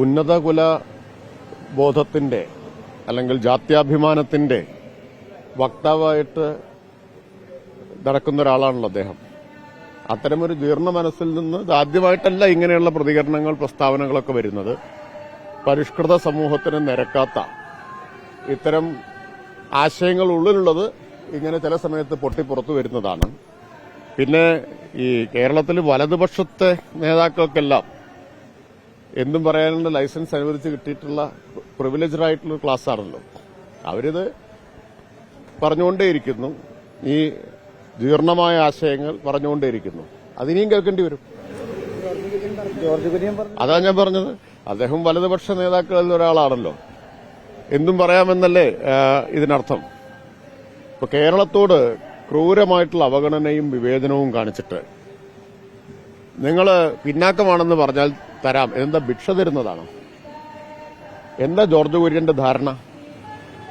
ഉന്നത കുല ബോധത്തിന്റെ അല്ലെങ്കിൽ ജാത്യാഭിമാനത്തിന്റെ വക്താവായിട്ട് നടക്കുന്ന ഒരാളാണല്ലോ അദ്ദേഹം. അത്തരമൊരു ജീർണ മനസ്സിൽ നിന്ന് ആദ്യമായിട്ടല്ല ഇങ്ങനെയുള്ള പ്രതികരണങ്ങൾ പ്രസ്താവനകളൊക്കെ വരുന്നത്. പരിഷ്കൃത സമൂഹത്തിന് നിരക്കാത്ത ഇത്തരം ആശയങ്ങൾ ഉള്ളിലുള്ളത് ഇങ്ങനെ ചില സമയത്ത് പൊട്ടിപ്പുറത്തു വരുന്നതാണ്. പിന്നെ ഈ കേരളത്തിൽ വലതുപക്ഷത്തെ നേതാക്കൾക്കെല്ലാം എന്തും പറയാനുള്ള ലൈസൻസ് അനുവദിച്ച് കിട്ടിയിട്ടുള്ള പ്രിവിലേജഡ് ആയിട്ടുള്ള ക്ലാസ് ആണല്ലോ അവരിത് പറഞ്ഞുകൊണ്ടേയിരിക്കുന്നു. ഈ ജീർണമായ ആശയങ്ങൾ പറഞ്ഞുകൊണ്ടേയിരിക്കുന്നു. അതിനിയും കേൾക്കേണ്ടി വരും. അതാ ഞാൻ പറഞ്ഞത്. അദ്ദേഹം വലതുപക്ഷ നേതാക്കളിൽ ഒരാളാണല്ലോ. എന്തും പറയാമെന്നല്ലേ ഇതിനർത്ഥം. ഇപ്പൊ കേരളത്തോട് ക്രൂരമായിട്ടുള്ള അവഗണനയും വിവേചനവും കാണിച്ചിട്ട് നിങ്ങൾ പിന്നാക്കമാണെന്ന് പറഞ്ഞാൽ തരാം. എന്താ ഭിക്ഷ തരുന്നതാണോ? എന്താ ജോർജ് കുര്യന്റെ ധാരണ?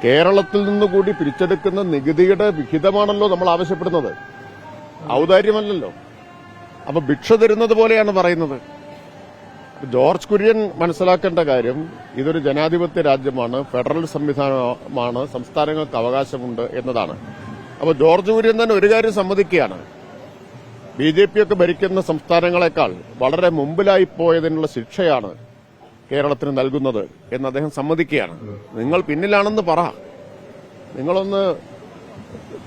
കേരളത്തിൽ നിന്ന് കൂടി പിരിച്ചെടുക്കുന്ന നികുതിയുടെ വിഹിതമാണല്ലോ നമ്മൾ ആവശ്യപ്പെടുന്നത്. ഔദാര്യമല്ലല്ലോ. അപ്പൊ ഭിക്ഷ തരുന്നത് പോലെയാണ് പറയുന്നത്. ജോർജ് കുര്യൻ മനസ്സിലാക്കേണ്ട കാര്യം ഇതൊരു ജനാധിപത്യ രാജ്യമാണ് ഫെഡറൽ സംവിധാനമാണ് സംസ്ഥാനങ്ങൾക്ക് അവകാശമുണ്ട് എന്നതാണ്. അപ്പൊ ജോർജ് കുര്യൻ തന്നെ ഒരു കാര്യം സമ്മതിക്കുകയാണ്. ബി ജെ പി ഒക്കെ ഭരിക്കുന്ന സംസ്ഥാനങ്ങളെക്കാൾ വളരെ മുമ്പിലായി പോയതിനുള്ള ശിക്ഷയാണ് കേരളത്തിന് നൽകുന്നത് എന്ന് അദ്ദേഹം സമ്മതിക്കുകയാണ്. നിങ്ങൾ പിന്നിലാണെന്ന് പറ. നിങ്ങളൊന്ന്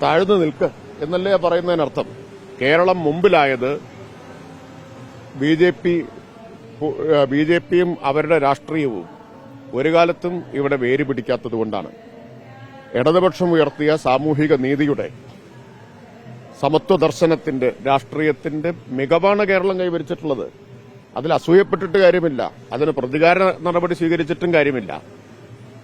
താഴ്ന്നു നിൽക്ക് എന്നല്ലേ പറയുന്നതിനർത്ഥം. Keralam മുമ്പിലായത് B J P B J പിയും അവരുടെ രാഷ്ട്രീയവും ഒരു കാലത്തും ഇവിടെ വേര് പിടിക്കാത്തതുകൊണ്ടാണ് ഇടതുപക്ഷം ഉയർത്തിയ സാമൂഹിക നീതിയുടെ സമത്വ ദർശനത്തിന്റെ രാഷ്ട്രീയത്തിന്റെ മികവാണ് കേരളം കൈവരിച്ചിട്ടുള്ളത്. അതിൽ അസൂയപ്പെട്ടിട്ട് കാര്യമില്ല. അതിന് പ്രതികാര നടപടി സ്വീകരിച്ചിട്ടും കാര്യമില്ല.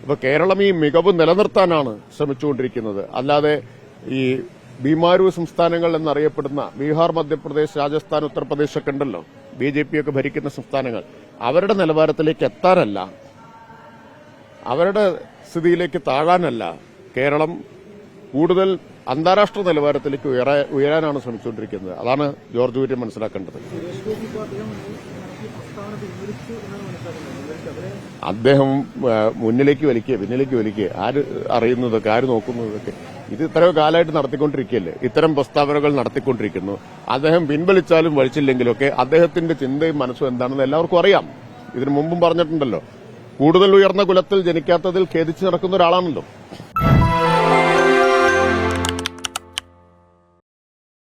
ഇപ്പൊ കേരളം ഈ മികവ് നിലനിർത്താനാണ് ശ്രമിച്ചുകൊണ്ടിരിക്കുന്നത്. അല്ലാതെ ഈ ബീമാരു സംസ്ഥാനങ്ങൾ എന്നറിയപ്പെടുന്ന ബീഹാർ മധ്യപ്രദേശ് രാജസ്ഥാൻ ഉത്തർപ്രദേശ് ഒക്കെ ഉണ്ടല്ലോ. ബി ജെ പി ഒക്കെ ഭരിക്കുന്ന സംസ്ഥാനങ്ങൾ. അവരുടെ നിലവാരത്തിലേക്ക് എത്താനല്ല. അവരുടെ സ്ഥിതിയിലേക്ക് താഴാനല്ല. കേരളം കൂടുതൽ അന്താരാഷ്ട്ര നിലവാരത്തിലേക്ക് ഉയരാ- ഉയരാനാണ് ശ്രമിച്ചുകൊണ്ടിരിക്കുന്നത്. അതാണ് ജോർജ് കുര്യൻ മനസ്സിലാക്കേണ്ടത്. അദ്ദേഹം മുന്നിലേക്ക് വലിക്കുക പിന്നിലേക്ക് വലിക്കുക. ആര് അറിയുന്നതൊക്കെ ആര് നോക്കുന്നതൊക്കെ. ഇത് ഇത്രയോ കാലമായിട്ട് നടത്തിക്കൊണ്ടിരിക്കുകയല്ലേ? ഇത്തരം പ്രസ്താവനകൾ നടത്തിക്കൊണ്ടിരിക്കുന്നു. അദ്ദേഹം പിൻവലിച്ചാലും വലിച്ചില്ലെങ്കിലും ഒക്കെ അദ്ദേഹത്തിന്റെ ചിന്തയും മനസ്സും എന്താണെന്ന് എല്ലാവർക്കും അറിയാം. ഇതിനു മുമ്പും പറഞ്ഞിട്ടുണ്ടല്ലോ. കൂടുതൽ ഉയർന്ന കുലത്തിൽ ജനിക്കാത്തതിൽ ഖേദിച്ചു നടക്കുന്ന ഒരാളാണല്ലോ.